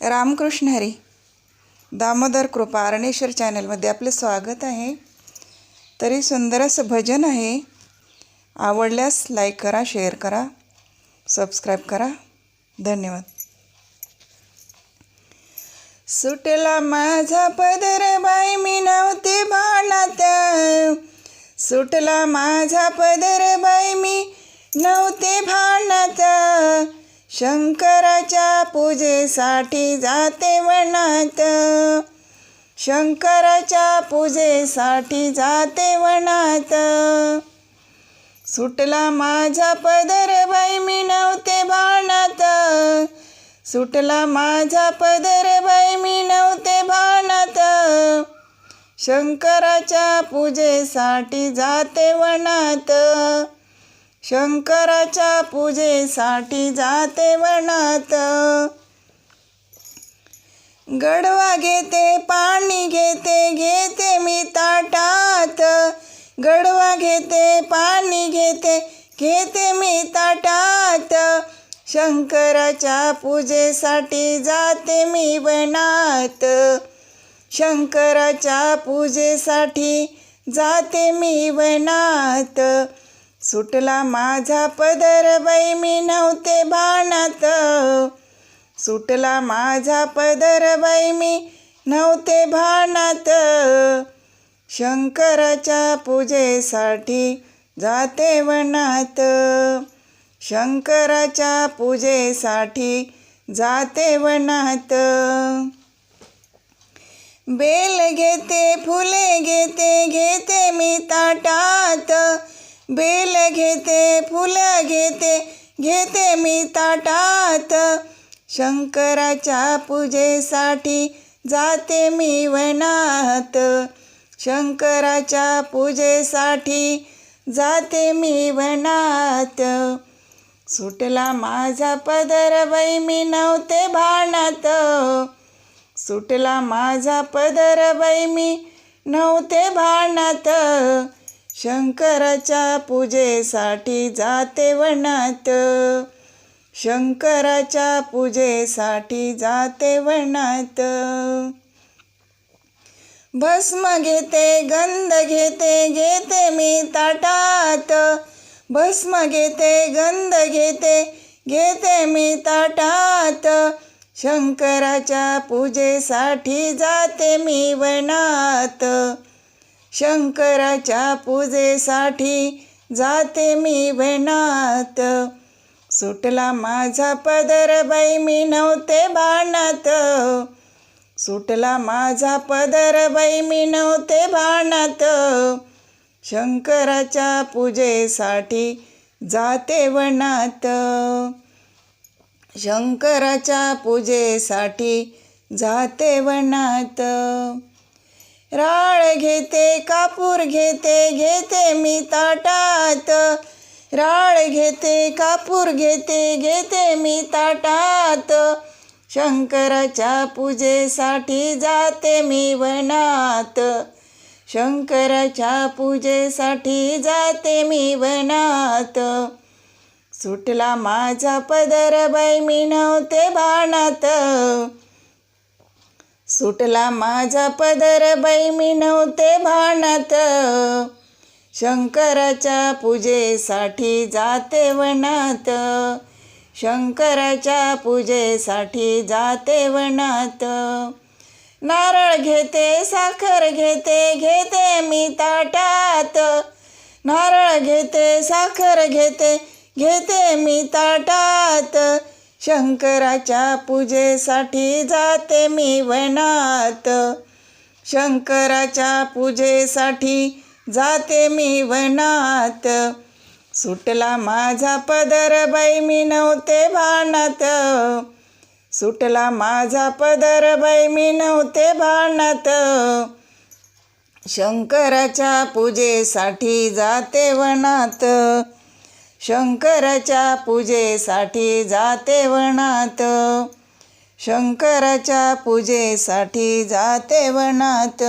रामकृष्ण हरी. दामोदर कृपा अरणेश्वर चॅनलमध्ये आपले स्वागत आहे. तरी सुंदर असं भजन आहे. आवडल्यास लाईक करा शेअर करा सबस्क्राईब करा. धन्यवाद. सुटला माझा पदर बाई मी नव्हते भाणात सुटला माझा पदर बाई मी नव्हते भाणात शंकराच्या पूजेसाठी जाते वनात. शंकराच्या पूजेसाठी जाते वनात. सुटला माझा पदर बाई मी नव्हते भाणात सुटला माझा पदर बाई मी नव्हते भाणात शंकराच्या पूजेसाठी जाते वनात. शंकराच्या पूजेसाठी जाते वनात गडवा घेते पाणी घेते घेते मी ताटात. गडवा घेते पाणी घेते घेते मी ताटात. शंकराच्या पूजेसाठी जाते मी वनात शंकराच्या पूजेसाठी जाते मी वनात सुटला माझा पदर बाई मी नव्हते भाणात सुटला माझा पदर बाई मी नव्हते भाणात शंकराच्या पूजेसाठी जाते वनात. शंकराच्या पूजेसाठी जाते वनात. बेल घेते फुले घेते बेल घेते फुलं घेते घेते मी ताटात. शंकराच्या पूजेसाठी जाते मी वनात. शंकराच्या पूजेसाठी जाते मी वनात. सुटला माझा पदर बाई मी नव्हते भाणात सुटला माझा पदर बाई मी नव्हते भाणात शंकराच्या पूजेसाठी जाते वनात. शंकराच्या पूजेसाठी जाते वनात. भस्म घेते गंध घेते घेते मी ताटात. भस्म घेते गंध घेते घेते मी ताटात. शंकराच्या पूजेसाठी जाते मी वनात. शंकराच्या पूजेसाठी जाते मी वेणात. सुटला माझा पदर बाई मी नव्हते भाणात सुटला माझा पदर बाई मी नव्हते भाणात शंकराच्या पूजेसाठी जाते वनात. शंकराच्या पूजेसाठी जाते वनात. राळ घेते कापूर घेते घेते मी ताटात. राळ घेते कापूर घेते घेते मी ताटात. शंकराच्या पूजेसाठी जाते मी वनात. शंकराच्या पूजेसाठी जाते मी वनात. सुटला माझा पदर बाई मी नव्हते भाणात सुटला माझा पदर बाई मी नव्हते भाणात शंकराच्या पूजेसाठी जाते वनात. शंकराच्या पूजेसाठी जाते वनात. नारळ घेते साखर घेते घेते मी ताटात. नारळ घेते साखर घेते घेते मी ताटात. शंकराच्या पूजेसाठी जाते मी वनात. शंकराच्या पूजेसाठी जाते मी वनात. सुटला माझा पदर बाई मी नव्हते भाणात सुटला माझा पदर बाई मी नव्हते भानात शंकराच्या पूजेसाठी जाते वनात. शंकराच्या पूजेसाठी जाते वनात. शंकराच्या पूजेसाठी जाते वनात.